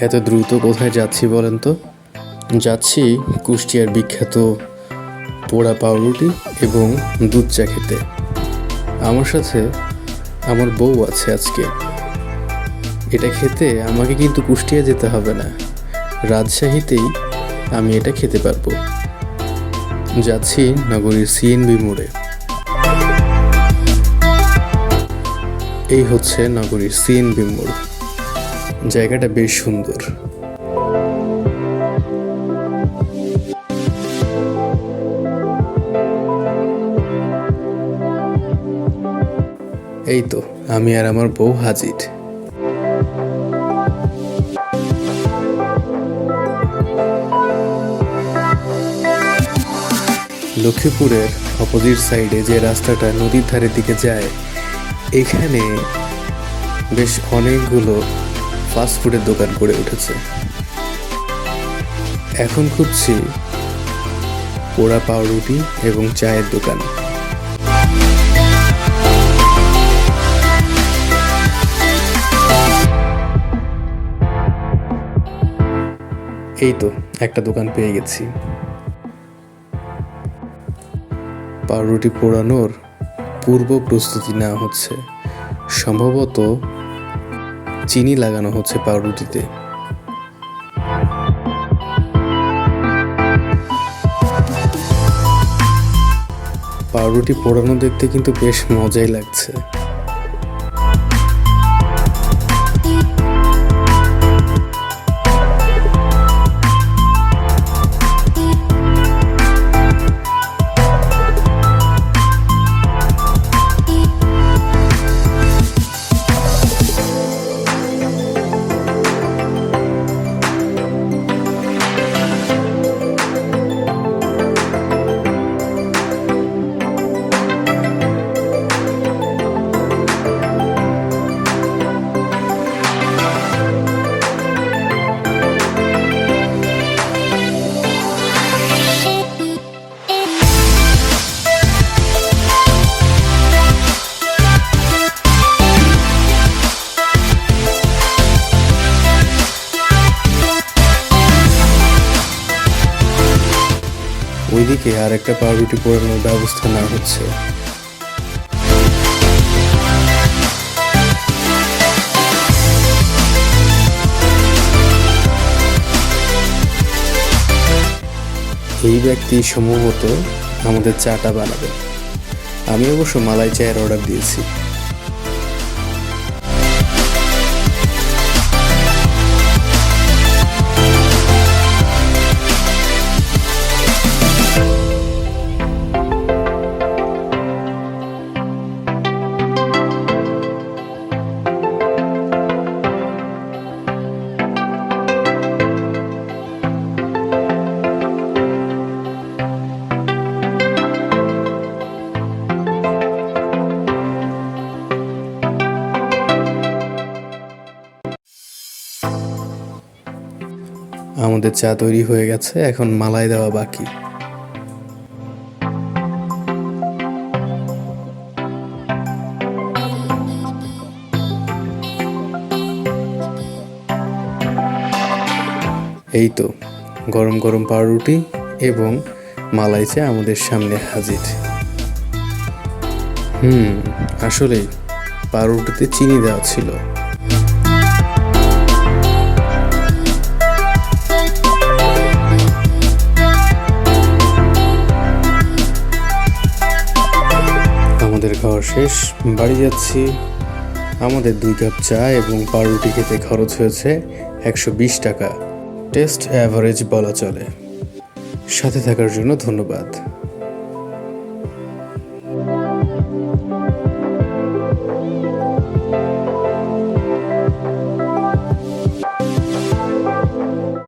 এত দ্রুত কোথায় যাচ্ছি বলেন তো? যাচ্ছি কুষ্টিয়ার বিখ্যাত পোড়া পাউরুটি এবং দুধ চা খেতে। আমার সাথে আমার বউ আছে আজকে। এটা খেতে আমাকে কিন্তু কুষ্টিয়া যেতে হবে না। রাজশাহীতেই আমি এটা খেতে পারব। যাচ্ছি নগরীর সিএনবি মোড়ে। এই হচ্ছে নগরীর সিএনবি মোড়। জায়গাটা বেশ সুন্দর। এই তো, আমি আর আমার বউ হাজির। লক্ষ্মীপুরের অপোজিট সাইডে যে রাস্তাটা নদীর ধারের দিকে যায়, এখানে বেশ অনেকগুলো ফাস্ট ফুডের দোকান গড়ে উঠেছে। এখন খুঁজছি পোড়া পাউরুটি এবং চায়ের দোকান। এই তো, একটা দোকান পেয়ে গেছি। পাউরুটি পোড়ানোর পূর্ব প্রস্তুতি নেওয়া হচ্ছে। সম্ভবত চিনি লাগানো হচ্ছে পাউরুটিতে। পাউরুটি পোড়ানো দেখতে কিন্তু বেশ মজাই লাগছে। ওইদিকে আর একটা পাউরুটি পোড়ানোর ব্যবস্থা না হচ্ছে। এই ব্যক্তি সম্ভবত আমাদের চাটা বানাবে। আমি অবশ্য মালাই চায়ের অর্ডার দিয়েছি। আমাদের চা তৈরি হয়ে গেছে, এখন মালাই দেওয়া বাকি। এই তো, গরম গরম পাউরুটি এবং মালাই চা আমাদের সামনে হাজির। হুম আসলেই পাউরুটিতে চিনি দেওয়া ছিল। শেষ। বাড়ি যাচ্ছি। আমাদের দুই কাপ চা এবং পাউরুটি খেতে খরচ হয়েছে একশো বিশ টাকা। টেস্ট অ্যাভারেজ বলা চলে। সাথে থাকার জন্য ধন্যবাদ।